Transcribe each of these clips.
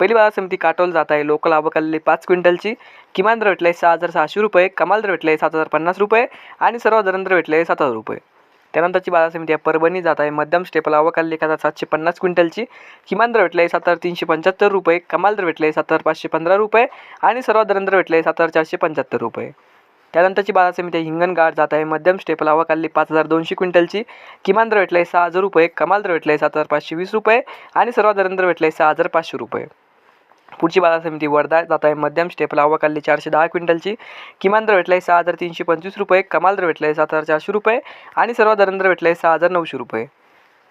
पहिली बाजार समिती काटोल जात आहे लोकल आवकलेली पाच क्विंटलची. किमान दर भेटले सहा हजार सहाशे रुपये कमाल दर भेटले सात हजार पन्नास रुपये आणि सर्व दर भेटले सात हजार रुपये. त्यानंतरची बाजार समिती आहे परभणी जात आहे मध्यम स्टेपल आवक एक हजार सातशे पन्नास क्विंटलची. किमान दर भेटले सात हजार तीनशे पंच्याहत्तर रुपये कमाल दर भेटले सात हजार पाचशे पंधरा रुपये आणि सर्व दर भेटले सात हजार चारशे पंच्याहत्तर रुपये. त्यानंतरची बाजार समिती आहे हिंगणघाट जात आहे मध्यम स्टेपल आवकाली पाच हजार दोनशे क्विंटलची. किमान दर आहे सहा हजार रुपये कमाल दर भेटले सात हजार पाचशे वीस रुपये आणि सर्व दर आहे सहा हजार पाचशे रुपये. पुढची बाजार समिती वर्धा जात आहे मध्यम स्टेपला. आवक आलेली चारशे दहा क्विंटलची. किमान दर भेटले सहा हजार तीनशे पंचवीस रुपये. कमाल दर भेटले सात हजार चारशे रुपये. आणि सर्व दर आहे सहा हजार नऊशे रुपये.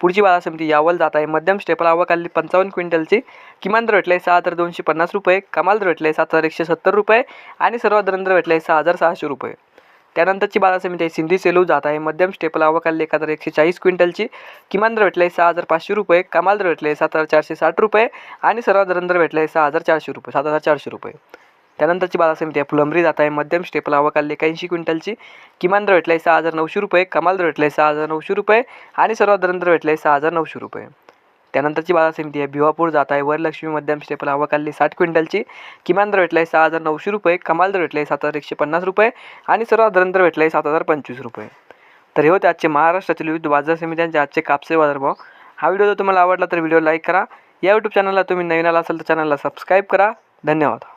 पुढची बाजार समिती यावल जात आहे मध्यम स्टेपला. आवक काढली पंचावन्न क्विंटलची. किमान दर भेटले सहा हजार दोनशे पन्नास रुपये. कमाल दर भेटले सात हजार एकशे सत्तर रुपये. आणि सर्व दर भेटले सहा हजार सहाशे रुपये. त्यानंतरची बाजार समिती आहे म्हणजे सिंधी सेलू जात आहे. मध्यम स्टेपल आवक एक हजार एकशे चाळीस क्विंटलची किमान दर भेटले सहा हजार पाचशे रुपये कमाल दर भेटले सात हजार चारशे साठ रुपये आणि सर्व दर भेटले सहा हजार चारशे रुपये सात हजार चारशे रुपये. त्यानंतरची बाजार समिती आहे फुलंबरी जात आहे. मध्यम स्टेपल आवक आलेली एकाऐंशी क्विंटलची किमान दर भेटले सहा हजार नऊशे रुपये कमाल दर भेटले सहा हजार नऊशे रुपये आणि सर्व दर भेटले सहा हजार नऊशे रुपये. त्यानंतरची बाजार समिती आहे. भिवापूर जात आहे. वरलक्ष्मी मध्यम स्टेपल आवक साठ क्विंटलची. किमान दर भेटले सहा हजार नऊशे रुपये. कमाल दर भेटले सात हजार एकशे पन्नास रुपये. आणि सर्व दर भेटले सात हजार पंचवीस रुपये. तर हे होते आजचे महाराष्ट्रातील विविध बाजार समित्यांचे आजचे कापसे बाजारभाव. हा व्हिडिओ जर तुम्हाला आवडला तर व्हिडिओ लाईक करा. या यूट्यूब चॅनलला तुम्ही नवीन आला असाल तर चॅनलला सबस्क्राईब करा. धन्यवाद.